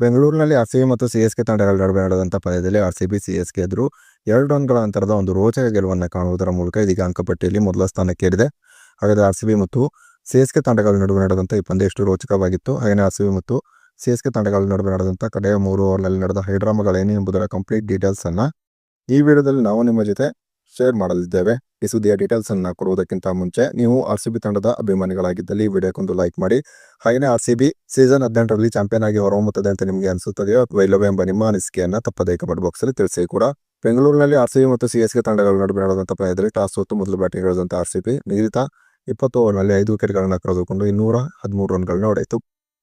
ಬೆಂಗಳೂರಿನಲ್ಲಿ R C B ಮತ್ತು C S K ತಂಡಗಳ ನಡುವೆ ನಡೆದಂಥ ಪಂದ್ಯದಲ್ಲಿ R C B, C S K ಎದುರು ಎರಡು ರನ್ಗಳ ಅಂತರದ ಒಂದು ರೋಚಕ ಗೆಲುವನ್ನು ಕಾಣುವುದರ ಮೂಲಕ ಇದೀಗ ಅಂಕಪಟ್ಟಿಯಲ್ಲಿ ಮೊದಲ ಸ್ಥಾನಕ್ಕೇರಿದೆ. ಹಾಗಾದರೆ ಆರ್ ಸಿ ಬಿ ಮತ್ತು ಸಿ ಎಸ್ ಕೆ ತಂಡಗಳ ನಡುವೆ ನಡೆದಂಥ ಈ ಪಂದ್ಯ ಎಷ್ಟು ರೋಚಕವಾಗಿತ್ತು? ಹಾಗೆಯೇ ಆರ್ ಸಿ ಬಿ ಮತ್ತು ಸಿ ಎಸ್ ಕೆ ತಂಡಗಳ ನಡುವೆ ನಡೆದಂಥ ಕಡೆಯ ಮೂರು ಓವರ್ನಲ್ಲಿ ನಡೆದ ಹೈಡ್ರಾಮಾಗಳೇನು ಎಂಬುದರ ಕಂಪ್ಲೀಟ್ ಡೀಟೇಲ್ಸ್ ಅನ್ನ ಈ ವಿಡಿಯೋದಲ್ಲಿ ನಾವು ನಿಮ್ಮ ಜೊತೆ ಶೇರ್ ಮಾಡಲಿದ್ದೇವೆ. ಈ ಸುದ್ದಿಯ ಡೀಟೇಲ್ಸ್ ಅನ್ನ ಕೊಡುವುದಕ್ಕಿಂತ ಮುಂಚೆ ನೀವು ಆರ್ ಸಿ ಬಿ ತಂಡದ ಅಭಿಮಾನಿಗಳಾಗಿದ್ದಲ್ಲಿ ವಿಡಿಯೋಕ್ಕೊಂದು ಲೈಕ್ ಮಾಡಿ. ಹಾಗೆಯೇ ಆರ್ ಸಿ ಬಿ ಸೀಸನ್ ಹದಿನೆಂಟರಲ್ಲಿ ಚಾಂಪಿಯನ್ ಆಗಿ ಹೊರಹೊಮ್ಮುತ್ತದೆ ಅಂತ ನಿಮಗೆ ಅನಿಸುತ್ತದೆಯೋ ಅಥವಾ ಇಲ್ಲವೇ ಎಂಬ ನಿಮ್ಮ ಅನಿಸಿಕೆಯನ್ನು ತಪ್ಪದೇ ಕಮೆಂಟ್ ಬಾಕ್ಸ್ ತಿಳಿಸಿ ಕೂಡ. ಬೆಂಗಳೂರಿನಲ್ಲಿ ಆರ್ ಸಿ ಬಿ ಮತ್ತು ಸಿ ಎಸ್ ಕೆ ತಂಡಗಳ ನಡುವೆ ನಡೆದಂತ ಪಂದ್ಯದಲ್ಲಿ ಟಾಸ್ ಹೊತ್ತು ಮೊದಲು ಬ್ಯಾಟಿಂಗ್ ಇಳಿದಂಥ ಆರ್ ಸಿ ಬಿ ನಿಗದಿತ ಇಪ್ಪತ್ತು ಓವರ್ನಲ್ಲಿ ಐದು ವಿಕೆಟ್ಗಳನ್ನು ಕಳೆದುಕೊಂಡು ಇನ್ನೂರ ಹದಿಮೂರು ರನ್ಗಳನ್ನು ಹೊಡೆಯಿತು.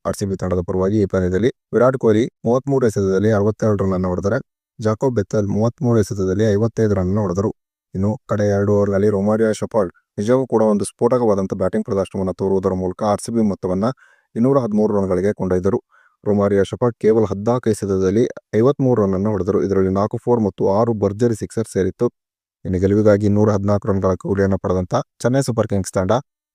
ಆರ್ ಸಿ ಬಿ ತಂಡದ ಪರವಾಗಿ ಈ ಪಂದ್ಯದಲ್ಲಿ ವಿರಾಟ್ ಕೊಹ್ಲಿ ಮೂವತ್ಮೂರು ಎಸೆತದಲ್ಲಿ ಅರವತ್ತೆರಡು ರನ್ ಹೊಡೆದರೆ, ಜಾಕೋಬ್ ಬೆತ್ತಲ್ ಮೂವತ್ಮೂರು ಎಸೆತದಲ್ಲಿ ಐವತ್ತೈದು ರನ್ ಹೊಡೆದರು. ಇನ್ನು ಕಡೆ ಎರಡು ಓವರ್ನಲ್ಲಿ ರೊಮಾರಿಯಾ ಶಪಾಲ್ಡ್ ನಿಜವೂ ಕೂಡ ಒಂದು ಸ್ಫೋಟಕವಾದಂಥ ಬ್ಯಾಟಿಂಗ್ ಪ್ರದರ್ಶನವನ್ನು ತೋರುವುದರ ಮೂಲಕ ಆರ್ ಸಿ ಬಿ ಮೊತ್ತವನ್ನು ಇನ್ನೂರ ಹದಿಮೂರು ರನ್ಗಳಿಗೆ ಕೊಂಡೊಯ್ದರು. ರೊಮಾರಿಯಾ ಶಪಾಟ್ ಕೇವಲ ಹದಿನಾಲ್ಕು ಎಸೆತದಲ್ಲಿ ಐವತ್ಮೂರು ರನ್ ಅನ್ನು ಹೊಡೆದರು. ಇದರಲ್ಲಿ ನಾಲ್ಕು ಫೋರ್ ಮತ್ತು ಆರು ಭರ್ಜರಿ ಸಿಕ್ಸರ್ ಸೇರಿತ್ತು. ಇನ್ನು ಗೆಲುವಿಗಾಗಿ ಇನ್ನೂರ ಹದಿನಾಲ್ಕು ರನ್ಗಳ ಕೌಲಿಯನ್ನು ಪಡೆದಂಥ ಚೆನ್ನೈ ಸೂಪರ್ ಕಿಂಗ್ಸ್ ತಂಡ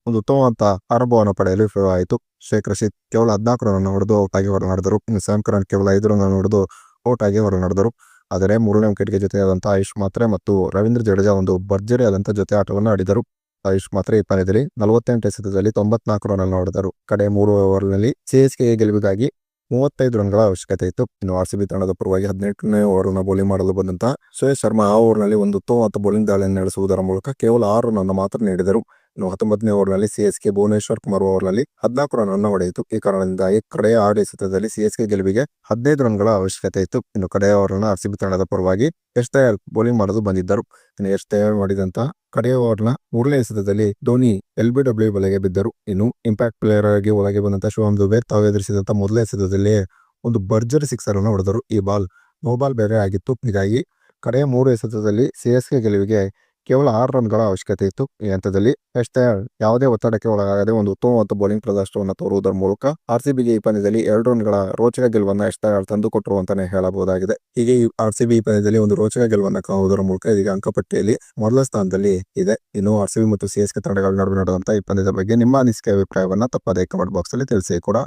ಒಂದು ಉತ್ತಮವಂತ ಆರಂಭವನ್ನು ಪಡೆಯಲು ಆಯಿತು ಶೇಖ್ ರಶೀದ್ ಕೇವಲ ಹದಿನಾಲ್ಕು ರನ್ ಹೊಡೆದು ಔಟ್ ಆಗಿ ಹೊರನಾಡಿದರು. ಇನ್ನು ಸ್ಯಾಮ್ ಕರಣ್ ಕೇವಲ ಐದು ರನ್ ಹೊಡೆದು ಔಟ್ ಆಗಿ ಹೊರನಡೆದರು. ಆದರೆ ಮೂರನೇ ವಿಕೆಟ್ಗೆ ಜೊತೆಯಾದಂಥ ಆಯುಷ್ ಮಾತ್ರೆ ಮತ್ತು ರವೀಂದ್ರ ಜಡೇಜಾ ಒಂದು ಭರ್ಜರಿಯಾದಂತಹ ಜೊತೆ ಆಟವನ್ನು ಆಡಿದರು. ಆಯುಷ್ ಮಾತ್ರೆ ಈ ಪಂದ್ಯದಲ್ಲಿ ನಲವತ್ತೆಂಟು ಎಸೆತದಲ್ಲಿ ತೊಂಬತ್ನಾಲ್ಕು ರನ್ ಅನ್ನು ಕಡೆ ಮೂರು ಓವರ್ನಲ್ಲಿ ಸಿಎಸ್ಕೆ ಗೆಲುವಿಗಾಗಿ ಮೂವತ್ತೈದು ರನ್ಗಳ ಅವಶ್ಯಕತೆ ಇತ್ತು. ಇನ್ನು ಆರ್ ಸಿ ಬಿ ತಂಡದ ಪರವಾಗಿ ಹದಿನೆಂಟನೇ ಓವರ್ನ ಬೌಲಿಂಗ್ ಮಾಡಲು ಬಂದಂತಹ ಸುಯೇಶ್ ಶರ್ಮಾ ಆ ಓವರ್ನಲ್ಲಿ ಒಂದು ತೋ ಅಥವಾ ಬೌಲಿಂಗ್ ದಾಳಿಯನ್ನು ನಡೆಸುವುದರ ಮೂಲಕ ಕೇವಲ ಆರು ರನ್ ಮಾತ್ರ ನೀಡಿದರು. ಇನ್ನು ಹತ್ತೊಂಬತ್ತನೇ ಓವರ್ನಲ್ಲಿ ಸಿಎಸ್ಕೆ ಭುವನೇಶ್ವರ್ ಕುಮಾರ್ ಓವರ್ನಲ್ಲಿ ಹದಿನಾಲ್ಕು ರನ್ ಅನ್ನು ಹೊಡೆಯಿತು. ಈ ಕಾರಣದಿಂದಾಗಿ ಕಡೆಯ ಆರು ಎಸೆತದಲ್ಲಿ ಸಿಎಸ್ಕೆ ಗೆಲುವಿಗೆ ಹದಿನೈದು ರನ್ಗಳ ಅವಶ್ಯಕತೆ ಇತ್ತು. ಇನ್ನು ಕಡೆಯ ಓವರ್ನ ಬಿ ತಂಡದ ಪರವಾಗಿ ಎಸ್ ತಯಾರ್ ಬೌಲಿಂಗ್ ಮಾಡಲು ಬಂದಿದ್ದರು. ಇನ್ನು ಎಸ್ ತಯಾರ್ ಮಾಡಿದಂತಹ ಕಡೆಯ ಓವರ್ನ ಮೂರನೇ ಎಸೆತದಲ್ಲಿ ಧೋನಿ ಎಲ್ ಬಿ ಡಬ್ಲ್ಯೂ ಬಲೆಗೆ ಬಿದ್ದರು. ಇನ್ನು ಇಂಪ್ಯಾಕ್ಟ್ ಪ್ಲೇಯರ್ ಆಗಿ ಒಳಗೆ ಬಂದಂತ ಶಿವಮ್ ದುಬೆ ತಾವು ಎದುರಿಸಿದಂತ ಮೊದಲನೇ ಎಸೆತದಲ್ಲಿ ಒಂದು ಭರ್ಜರಿ ಸಿಕ್ಸರ್ ಅನ್ನು ಹೊಡೆದರು. ಈ ಬಾಲ್ ನೋ ಬಾಲ್ ಬೇರೆ ಆಗಿತ್ತು. ಹೀಗಾಗಿ ಕಡೆಯ ಮೂರು ಎಸೆತದಲ್ಲಿ ಸಿಎಸ್ಕೆ ಗೆಲುವಿಗೆ ಕೇವಲ ಆರು ರನ್ಗಳ ಅವಶ್ಯಕತೆ ಇತ್ತು ಈ ಹಂತದಲ್ಲಿ. ಅಷ್ಟೇ, ಯಾವುದೇ ಒತ್ತಡಕ್ಕೆ ಒಳಗಾಗದೆ ಒಂದು ಉತ್ತಮವಾದ ಬೌಲಿಂಗ್ ಪ್ರದರ್ಶನವನ್ನು ತೋರುವುದರ ಮೂಲಕ ಆರ್ ಸಿ ಬಿಗೆ ಈ ಪಂದ್ಯದಲ್ಲಿ ಎರಡು ರನ್ಗಳ ರೋಚಕ ಗೆಲುವನ್ನು ಅಷ್ಟೇ ತಂದುಕೊಟ್ಟರು ತಂದು ಕೊಟ್ಟರು ಅಂತಾನೆ ಹೇಳಬಹುದಾಗಿದೆ. ಹೀಗೆ ಈ ಆರ್ ಸಿ ಬಿ ಈ ಪಂದ್ಯದಲ್ಲಿ ಒಂದು ರೋಚಕ ಗೆಲುವನ್ನು ಕಾಣುವುದರ ಮೂಲಕ ಇದೀಗ ಅಂಕಪಟ್ಟಿಯಲ್ಲಿ ಮೊದಲ ಸ್ಥಾನದಲ್ಲಿ ಇದೆ. ಇನ್ನು ಆರ್ ಸಿ ಬಿ ಮತ್ತು ಸಿ ಎಸ್ ಕೆ ತಂಡಗಳ ನಡುವೆ ನಡೆದಂತಹ ಈ ಪಂದ್ಯದ ಬಗ್ಗೆ ನಿಮ್ಮ ಅನಿಸಿಕೆ, ಅಭಿಪ್ರಾಯವನ್ನು ತಪ್ಪದೇ ಕಮೆಂಟ್ ಬಾಕ್ಸ್ ಅಲ್ಲಿ ತಿಳಿಸಿ ಕೂಡ.